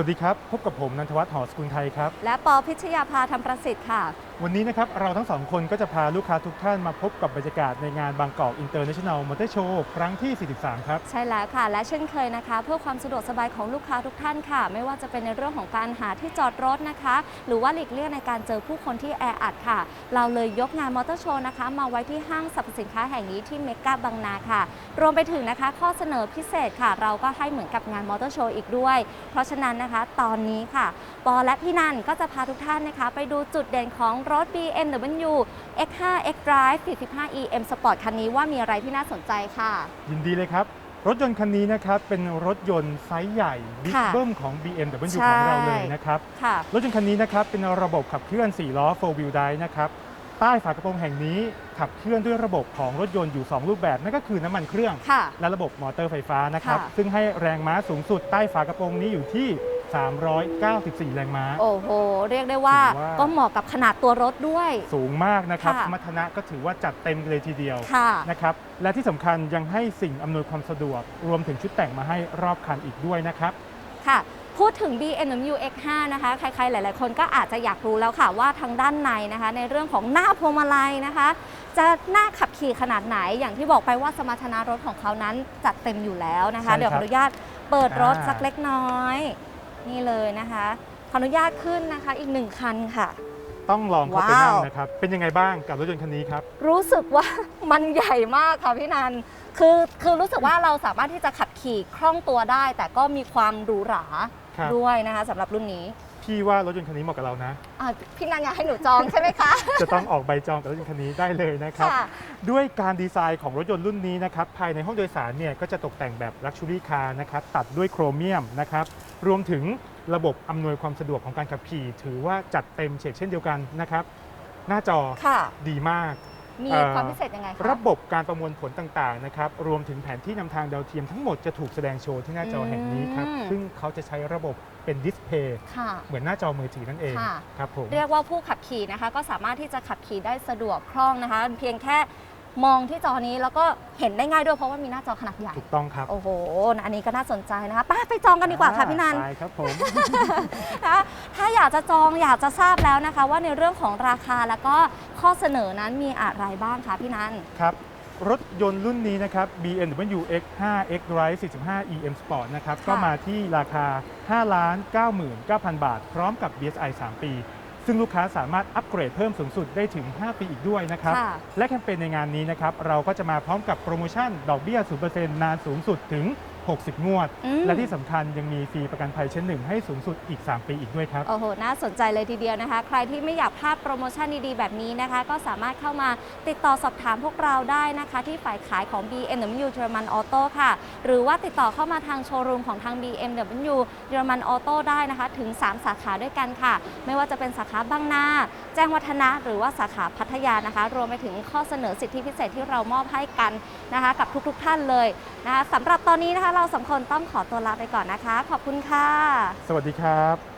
สวัสดีครับ พบกับผมนันทวัฒน์หอสกุลไทยครับ และปอพิชยาภาธรรมประสิทธิ์ค่ะ วันนี้นะครับเราทั้งสองคนก็จะพาลูกค้าทุกท่านมาพบกับบรรยากาศในงานบางกอกอินเตอร์เนชั่นแนลมอเตอร์โชว์ครั้งที่ 43 ครับ ใช่แล้วค่ะ และเช่นเคยนะคะ เพื่อความสะดวกสบายของลูกค้าทุกท่านค่ะ ไม่ว่าจะเป็นในเรื่องของการหาที่จอดรถนะคะ หรือว่าหลีกเลี่ยงในการเจอผู้คนที่แออัดค่ะ เราเลยยกงานมอเตอร์โชว์นะคะ มาไว้ที่ห้างสรรพสินค้าแห่งนี้ที่เมกาบางนาค่ะ รวมไปถึงนะคะ ข้อเสนอพิเศษค่ะ เราก็ให้เหมือนกับงานมอเตอร์โชว์อีกด้วย เพราะฉะนั้นนะคะ ตอนนี้ค่ะปอและพี่นันก็จะพาทุกท่านนะคะ ไปดูจุดเด่นของรถ BMW X5 X Drive 45 EM Sport คันนี้ว่ามีอะไรที่น่าสนใจค่ะ ยินดีเลยครับ รถยนต์คันนี้นะครับเป็นรถยนต์ไซส์ใหญ่บิ๊กค่ะเบิ้มของ BMW ใช่ ของเราเลยนะครับค่ะ รถยนต์คันนี้นะครับเป็นระบบขับเคลื่อน 4 ล้อ 4 wheel drive นะครับใต้ฝากระโปรงแห่งนี้ขับเคลื่อนด้วยระบบของรถยนต์อยู่ 2 รูปแบบนั่นก็คือน้ำมันเครื่อง ค่ะ และระบบมอเตอร์ไฟฟ้านะครับ ค่ะซึ่งให้แรงม้าสูงสุดใต้ฝากระโปรงนี้อยู่ที่ 394 แรงม้า โอ้โห เรียกได้ว่าถือว่า ก็เหมาะกับขนาดตัวรถด้วย สูงมากนะครับค่ะ สมรรถนะก็ถือว่าจัดเต็มเลยทีเดียวค่ะ นะครับ และที่สำคัญยังให้สิ่งอำนวยความสะดวก รวมถึงชุดแต่งมาให้รอบคันอีกด้วยนะครับ ค่ะ พูดถึง BMW X5 นะคะ ใครๆ หลาย ๆ คนก็อาจจะอยากรู้แล้วค่ะว่าทางด้านในนะคะ ในเรื่องของหน้าพวงมาลัยนะคะ จะน่าขับขี่ขนาดไหน อย่างที่บอกไปว่าสมรรถนะรถของเขานั้นจัดเต็มอยู่แล้วนะคะ ใช่ครับเดี๋ยวขออนุญาตเปิดรถอ่า สักเล็กน้อย นี่เลยนะคะขออนุญาตขึ้นนะคะอีกหนึ่งคันค่ะ ต้องลองเข้าไปนั่งว้าวนะครับ เป็นยังไงบ้างกับรถยนต์คันนี้ครับ รู้สึกว่า มันใหญ่มากค่ะพี่นัน คือคือรู้สึกว่าเราสามารถที่จะขับขี่คล่องตัวได้ แต่ก็มีความหรูหราครับ ด้วยนะคะสำหรับรุ่นนี้ พี่ว่ารถยนต์คันนี้เหมาะกับเรานะอะพี่นันอยากให้หนูจองใช่ไหมคะ จะต้องออกใบจองกับรถยนต์คันนี้ได้เลยนะครับ ค่ะ ด้วยการดีไซน์ของรถยนต์รุ่นนี้นะครับภายในห้องโดยสารเนี่ยก็จะตกแต่งแบบ Luxury Car นะครับตัดด้วยโครเมียมนะครับรวมถึงระบบอำนวยความสะดวกของการขับขี่ ถือว่าจัดเต็มเฉกเช่นเดียวกันนะครับหน้าจอค่ะ ดีมาก มีเอ่อความพิเศษยังไงคะ ระบบการประมวลผลต่างๆนะครับรวมถึงแผนที่นำทางดาวเทียมทั้งหมดจะถูกแสดงโชว์ที่หน้าจอแห่งนี้ครับ อืม ซึ่งเขาจะใช้ระบบเป็นดิสเพย์ค่ะ เหมือนหน้าจอมือถือนั่นเองค่ะ ครับผม เรียกว่าผู้ขับขี่นะคะ ก็สามารถที่จะขับขี่ได้สะดวกคล่องนะคะ เพียงแค่ มองที่จอนี้แล้วก็เห็นได้ง่ายด้วยเพราะว่ามีหน้าจอขนาดใหญ่ ถูกต้องครับโอ้โห อันนี้ก็น่าสนใจนะคะไป้าไปจองกันดีกว่าค่ะพี่นันใช่ครับผม นะคะถ้าอยากจะจองอยากจะทราบแล้วนะคะ ว่าในเรื่องของราคาแล้วก็ข้อเสนอนั้นมีอะไรบ้างคะพี่นัน ครับ รถยนต์รุ่นนี้นะครับ BMW X5 X Drive 45 EM Sport นะครับ ค่ะ ก็มาที่ราคา 5 99,000 บาท พร้อมกับ BSI 3 ปี ซึ่งลูกค้าสามารถอัปเกรดเพิ่มสูงสุดได้ถึง 5 ปีอีกด้วยนะครับ ค่ะ และแคมเปญในงานนี้นะครับ เราก็จะมาพร้อมกับโปรโมชั่นดอกเบี้ย 0%นานสูงสุดถึง 60 งวด อืม และที่สำคัญยังมีฟรีประกันภัยชั้นหนึ่งให้สูงสุดอีก 3 ปีอีกด้วยครับ โอ้โห น่าสนใจเลยทีเดียวนะคะ ใครที่ไม่อยากพลาดโปรโมชั่นดีๆ แบบนี้นะคะ ก็สามารถเข้ามาติดต่อสอบถามพวกเราได้นะคะ ที่ฝ่ายขายของ BMW German Auto ค่ะ หรือว่าติดต่อเข้ามาทางโชว์รูมของทาง BMW German Auto ได้นะคะ ถึง 3 สาขาด้วยกันค่ะ ไม่ว่าจะเป็นสาขาบางนา แจ้งวัฒนะ หรือว่าสาขาพัทยานะคะ รวมไปถึงข้อเสนอสิทธิพิเศษที่เรามอบให้กันนะคะ กับทุกๆท่านเลยนะคะสำหรับตอนนี้นะคะเราสองคนต้องขอตัวลาไปก่อนนะคะ ขอบคุณค่ะ สวัสดีครับ